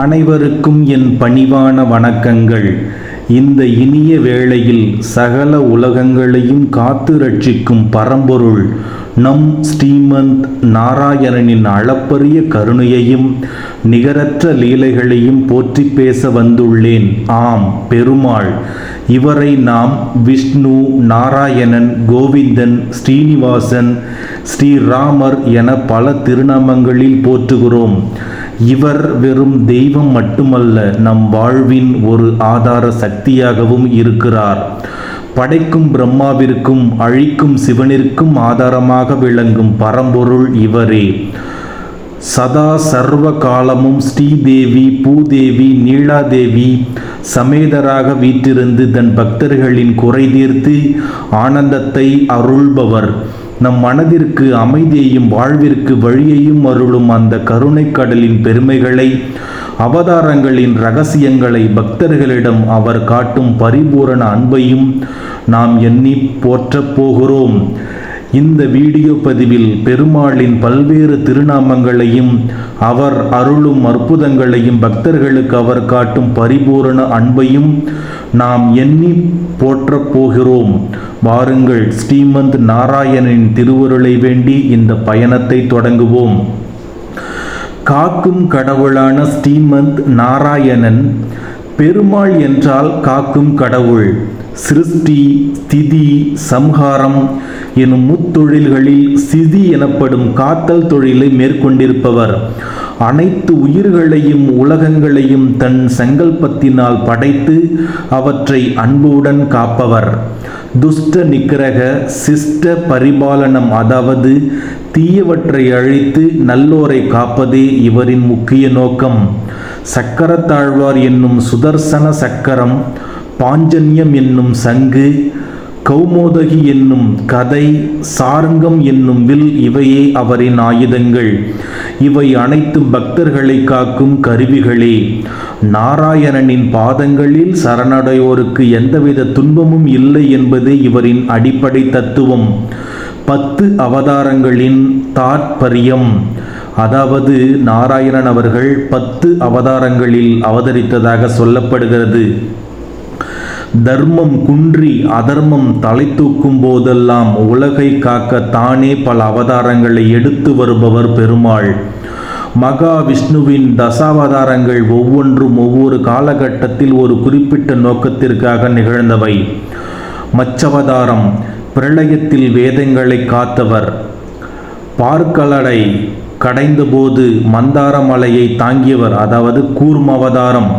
அனைவருக்கும் என் பணிவான வணக்கங்கள். இந்த இனிய வேளையில் சகல உலகங்களையும் காத்து ரட்சிக்கும் பரம்பொருள் நம் ஸ்ரீமந்த் நாராயணனின் அளப்பரிய கருணையையும் நிகரற்ற லீலைகளையும் போற்றி பேச வந்துள்ளேன். ஆம் பெருமாள். இவரை நாம் விஷ்ணு நாராயணன் கோவிந்தன் ஸ்ரீனிவாசன் ஸ்ரீராமர் என பல திருநாமங்களில் போற்றுகிறோம். இவர் வெறும் தெய்வம் மட்டுமல்ல நம் வாழ்வின் ஒரு ஆதார சக்தியாகவும் இருக்கிறார். படைக்கும் பிரம்மாவிற்கும் அழிக்கும் சிவனிற்கும் ஆதாரமாக விளங்கும் பரம்பொருள் இவரே. சதா சர்வ காலமும் ஸ்ரீதேவி பூதேவி நீலாதேவி சமேதராக வீற்றிருந்து தன் பக்தர்களின் குறை தீர்த்து ஆனந்தத்தை அருள்பவர். நம் மனதிற்கு அமைதியையும் வாழ்விற்கு வழியையும் அருளும் அந்த கருணை கடலின் பெருமைகளை அவதாரங்களின் ரகசியங்களை பக்தர்களிடம் அவர் காட்டும் பரிபூரண அன்பையும் நாம் எண்ணி போற்றப் போகிறோம். இந்த வீடியோ பதிவில் பெருமாளின் பல்வேறு திருநாமங்களையும் அவர் அருளும் அற்புதங்களையும் பக்தர்களுக்கு அவர் காட்டும் பரிபூரண அன்பையும் நாம் எண்ணி போற்றப் போகிறோம். வாருங்கள் ஸ்ரீமந்த் நாராயணனின் திருவருளை வேண்டி இந்த பயணத்தை தொடங்குவோம். காக்கும் கடவுளான ஸ்ரீமந்த் நாராயணன் பெருமாள் என்றால் காக்கும் கடவுள். சிருஷ்டி ஸ்திதி சம்ஹாரம் எனும் முத்தொழில்களில் சிதி எனப்படும் காத்தல் தொழிலை மேற்கொண்டிருப்பவர். அனைத்து உயிர்களையும் உலகங்களையும் தன் சங்கல்பத்தினால் படைத்து அவற்றை அன்புடன் காப்பவர். துஷ்ட நிக்கிரக சிஷ்ட பரிபாலனம் அதாவது தீயவற்றை அழித்து நல்லோரை காப்பதே இவரின் முக்கிய நோக்கம். சக்கரத்தாழ்வார் என்னும் சுதர்சன சக்கரம் பாஞ்சன்யம் என்னும் சங்கு கௌமோதகி என்னும் கதை சாரங்கம் என்னும் வில் இவையே அவரின் ஆயுதங்கள். இவை அனைத்து பக்தர்களை காக்கும் கருவிகளே. நாராயணனின் பாதங்களில் சரணடையோருக்கு எந்தவித துன்பமும் இல்லை என்பது இவரின் அடிப்படை தத்துவம். பத்து அவதாரங்களின் தாற்பரியம் அதாவது நாராயணன் அவர்கள் பத்து அவதாரங்களில் அவதரித்ததாக சொல்லப்படுகிறது. தர்மம் குன்றி அதர்மம் தலை தூக்கும் போதெல்லாம் உலகை காக்க தானே பல அவதாரங்களை எடுத்து வருபவர் பெருமாள். மகா விஷ்ணுவின் தசாவதாரங்கள் ஒவ்வொன்றும் ஒவ்வொரு காலகட்டத்தில் ஒரு குறிப்பிட்ட நோக்கத்திற்காக நிகழ்ந்தவை. மச்சவதாரம் பிரளயத்தில் வேதங்களை காத்தவர். பார்க்கலடை கடைந்தபோது மந்தார மலையை தாங்கியவர் அதாவது கூர்மவதாரம்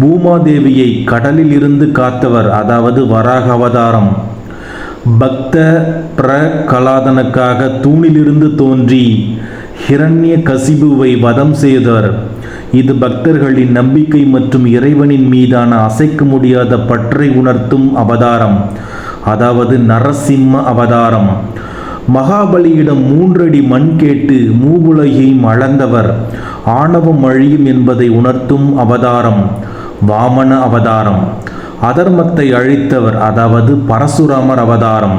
பூமாதேவியை கடலில் இருந்து காத்தவர் அதாவது வராக அவதாரம் பக்த பிரகலாதனுக்காக தூணிலிருந்து தோன்றி ஹிரண்ய கசிபுவை வதம் செய்தவர். இது பக்தர்களின் நம்பிக்கை மற்றும் இறைவனின் மீதான அசைக்க முடியாத பற்றை உணர்த்தும் அவதாரம் அதாவது நரசிம்ம அவதாரம். மகாபலியிடம் மூன்றடி மண் கேட்டு மூவுலகையும் அளந்தவர். ஆணவம் அழியும் என்பதை உணர்த்தும் அவதாரம். வாமன அவதாரம். அதர்மத்தை அழித்தவர் அதாவது பரசுராமர் அவதாரம்.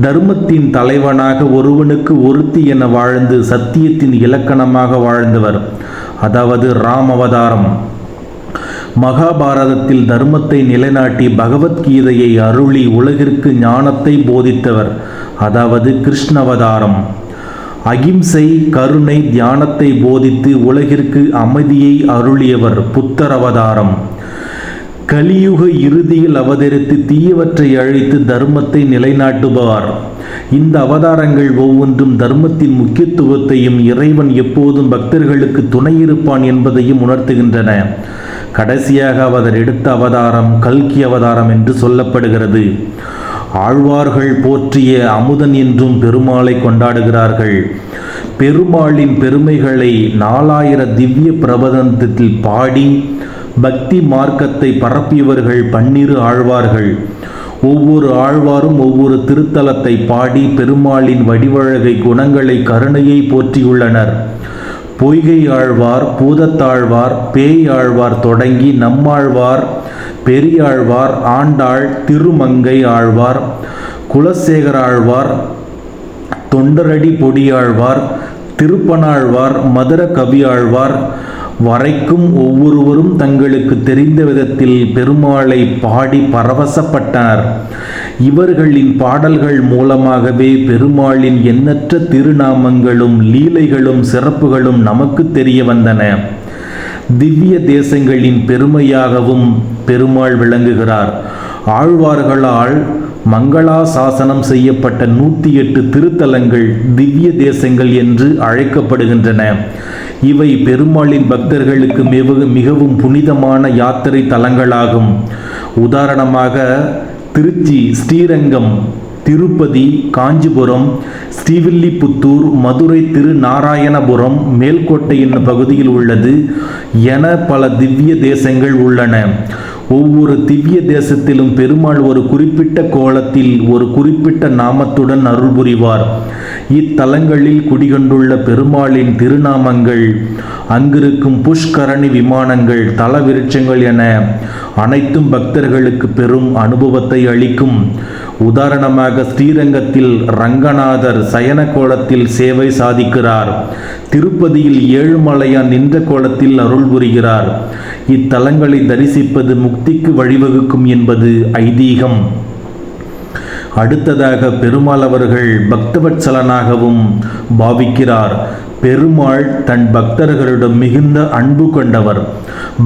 தர்மத்தின் தலைவனாக ஒருவனுக்கு ஒருத்தி என வாழ்ந்து சத்தியத்தின் இலக்கணமாக வாழ்ந்தவர் அதாவது ராம் அவதாரம். மகாபாரதத்தில் தர்மத்தை நிலைநாட்டி பகவத்கீதையை அருளி உலகிற்கு ஞானத்தை போதித்தவர் அதாவது கிருஷ்ணவதாரம் அகிம்சை கருணை தியானத்தை போதித்து உலகிற்கு அமைதியை அருளியவர் புத்தர் அவதாரம் கலியுக இறுதியில் அவதரித்து தீயவற்றை அழைத்து தர்மத்தை நிலைநாட்டுபவர். இந்த அவதாரங்கள் ஒவ்வொன்றும் தர்மத்தின் முக்கியத்துவத்தையும் இறைவன் எப்போதும் பக்தர்களுக்கு துணையிருப்பான் என்பதையும் உணர்த்துகின்றன. கடைசியாக அவர் எடுத்த அவதாரம் கல்கி அவதாரம் என்று சொல்லப்படுகிறது. ஆழ்வார்கள் போற்றிய அமுதன் என்றும் பெருமாளை கொண்டாடுகிறார்கள். பெருமாளின் பெருமைகளை நாலாயிர திவ்ய பிரபந்தத்தில் பாடி பக்தி மார்க்கத்தை பரப்பியவர்கள் பன்னிரு ஆழ்வார்கள். ஒவ்வொரு ஆழ்வாரும் ஒவ்வொரு திருத்தலத்தை பாடி பெருமாளின் வடிவழகை குணங்களை கருணையை போற்றியுள்ளனர். பொய்கை ஆழ்வார் பூதத்தாழ்வார் பேய் ஆழ்வார் தொடங்கி நம்மாழ்வார் பெரியாழ்வார் ஆண்டாள் திருமங்கை ஆழ்வார் குலசேகர ஆழ்வார் தொண்டரடி பொடியாழ்வார் திருப்பனாழ்வார் மதுர கவியாழ்வார் வரைக்கும் ஒவ்வொருவரும் தங்களுக்கு தெரிந்த விதத்தில் பெருமாளை பாடி பரவசப்பட்டனர். இவர்களின் பாடல்கள் மூலமாகவே பெருமாளின் எண்ணற்ற திருநாமங்களும் லீலைகளும் சிறப்புகளும் நமக்கு தெரிய வந்தன. திவ்ய தேசங்களின் பெருமையாகவும் பெருமாள் விளங்குகிறார். ஆழ்வார்களால் மங்களா சாசனம் செய்யப்பட்ட நூற்றி எட்டு திருத்தலங்கள் திவ்ய தேசங்கள் என்று அழைக்கப்படுகின்றன. இவை பெருமாளின் பக்தர்களுக்கு மிகவும் மிகவும் புனிதமான யாத்திரை தலங்களாகும். உதாரணமாக திருச்சி ஸ்ரீரங்கம் திருப்பதி காஞ்சிபுரம் ஸ்ரீவில்லிபுத்தூர் மதுரை திருநாராயணபுரம் மேல்கோட்டை என்னும் பகுதியில் உள்ளது என பல திவ்ய தேசங்கள் உள்ளன. ஒவ்வொரு திவ்ய தேசத்திலும் பெருமாள் ஒரு குறிப்பிட்ட கோலத்தில் ஒரு குறிப்பிட்ட நாமத்துடன் அருள் புரிவார். இத்தலங்களில் குடிகொண்டுள்ள பெருமாளின் திருநாமங்கள் அங்கிருக்கும் புஷ்கரணி விமானங்கள் தல விருட்சங்கள் என அனைத்தும் பக்தர்களுக்கு பெரும் அனுபவத்தை அளிக்கும். உதாரணமாக ஸ்ரீரங்கத்தில் ரங்கநாதர் சயன கோலத்தில் சேவை சாதிக்கிறார். திருப்பதியில் ஏழுமலையான் நின்ற கோலத்தில் அருள் புரிகிறார். இத்தலங்களை தரிசிப்பது முக்திக்கு வழிவகுக்கும் என்பது ஐதீகம். அடுத்ததாக பெருமாள் அவர்கள் பக்தவத்சலனாகவும் பாவிக்கிறார். பெருமாள் தன் பக்தர்களிடம் மிகுந்த அன்பு கொண்டவர்.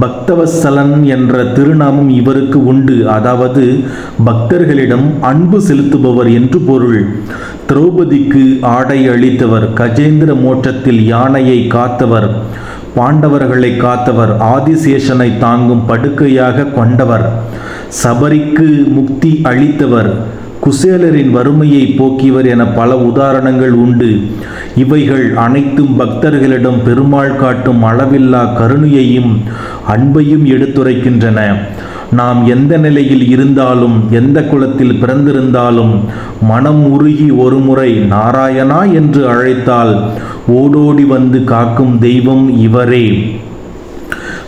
பக்தவசலன் என்ற திருநாமம் இவருக்கு உண்டு. அதாவது பக்தர்களிடம் அன்பு செலுத்துபவர் என்று பொருள். திரௌபதிக்கு ஆடை அளித்தவர். கஜேந்திர மோட்சத்தில் யானையை காத்தவர். பாண்டவர்களை காத்தவர். ஆதிசேஷனை தாங்கும் படுக்கையாக கொண்டவர். சபரிக்கு முக்தி அளித்தவர். குசேலரின் வறுமையை போக்கியவர் என பல உதாரணங்கள் உண்டு. இவைகள் அனைத்தும் பக்தர்களிடம் பெருமாள் காட்டும் அளவில்லா கருணையையும் அன்பையும் எடுத்துரைக்கின்றன. நாம் எந்த நிலையில் இருந்தாலும் எந்த குலத்தில் பிறந்திருந்தாலும் மனம் உருகி ஒருமுறை நாராயணா என்று அழைத்தால் ஓடோடி வந்து காக்கும் தெய்வம் இவரே.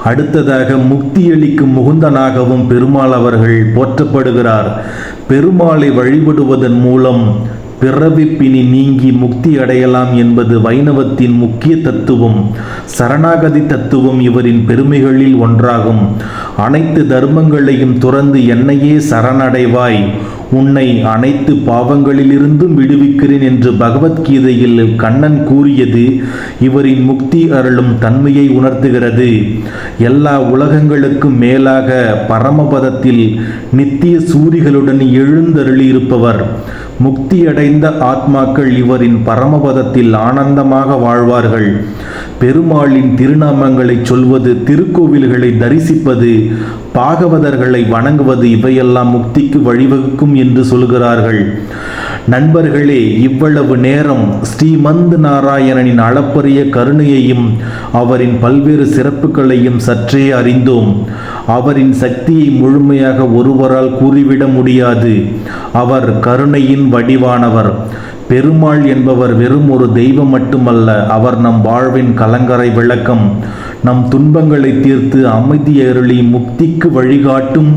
அடுத்ததாக முக்தியளிக்கும் முகுந்தனாகவும் பெருமாள் அவர்கள் போற்றப்படுகிறார். பெருமாளை வழிபடுவதன் மூலம் பிறவிப்பினி நீங்கி முக்தி அடையலாம் என்பது வைணவத்தின் முக்கிய தத்துவம். சரணாகதி தத்துவம் இவரின் பெருமைகளில் ஒன்றாகும். அனைத்து தர்மங்களையும் துறந்து என்னையே சரணடைவாய். உன்னை அனைத்து பாவங்களிலிருந்தும் விடுவிக்கிறேன் என்று பகவத்கீதையில் கண்ணன் கூறியது இவரின் முக்தி அருளும் தன்மையை உணர்த்துகிறது. எல்லா உலகங்களுக்கும் மேலாக பரமபதத்தில் நித்திய சூரிகளுடன் எழுந்தருளியிருப்பவர். முக்தியடைந்த ஆத்மாக்கள் இவரின் பரமபதத்தில் ஆனந்தமாக வாழ்வார்கள். பெருமாளின் திருநாமங்களை சொல்வது திருக்கோவில்களை தரிசிப்பது பாகவதர்களை வணங்குவது இவையெல்லாம் முக்திக்கு வழிவகுக்கும் என்று சொல்கிறார்கள். நண்பர்களே இவ்வளவு நேரம் ஸ்ரீமந்த் நாராயணனின் அளப்பரிய கருணையையும் அவரின் பல்வேறு சிறப்புகளையும் சற்றே அறிந்தோம். அவரின் சக்தியை முழுமையாக ஒருவரால் கூறிவிட முடியாது. அவர் கருணையின் வடிவானவர். பெருமாள் என்பவர் வெறும் ஒரு தெய்வம் மட்டுமல்ல அவர் நம் வாழ்வின் கலங்கரை விளக்கம். நம் துன்பங்களை தீர்த்து அமைதி அருளி முக்திக்கு வழிகாட்டும்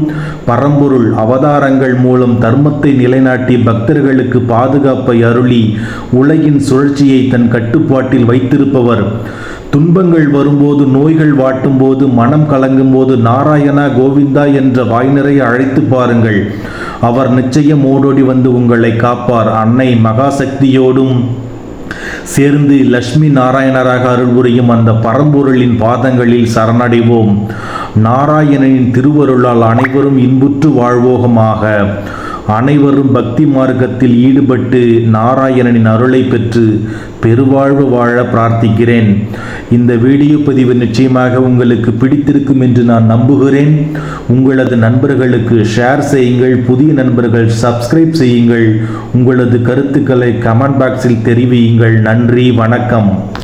பரம்பொருள் அவதாரங்கள் மூலம் தர்மத்தை நிலைநாட்டி பக்தர்களுக்கு பாதுகாப்பை அருளி உலகின் சுழற்சியை தன் கட்டுப்பாட்டில் வைத்திருப்பவர். துன்பங்கள் வரும்போது நோய்கள் வாட்டும் போது மனம் கலங்கும் போது நாராயணா கோவிந்தா என்ற வாய்னரை அழைத்து பாருங்கள். அவர் நிச்சயம் ஓடோடி வந்து உங்களை காப்பார். அன்னை மகாசக்தியோடும் சேர்ந்து லட்சுமி நாராயணராக அருள்புரியும் அந்த பரம்பொருளின் பாதங்களில் சரணடைவோம். நாராயணனின் திருவருளால் அனைவரும் இன்புற்று வாழ்வோகமாக அனைவரும் பக்தி மார்க்கத்தில் ஈடுபட்டு நாராயணனின் அருளை பெற்று பெருவாழ்வு வாழ பிரார்த்திக்கிறேன். இந்த வீடியோ பதிவு நிச்சயமாக உங்களுக்கு பிடித்திருக்கும் என்று நான் நம்புகிறேன். உங்களது நண்பர்களுக்கு ஷேர் செய்யுங்கள். புதிய நண்பர்கள் சப்ஸ்கிரைப் செய்யுங்கள். உங்களது கருத்துக்களை கமெண்ட் பாக்ஸில் தெரிவியுங்கள். நன்றி வணக்கம்.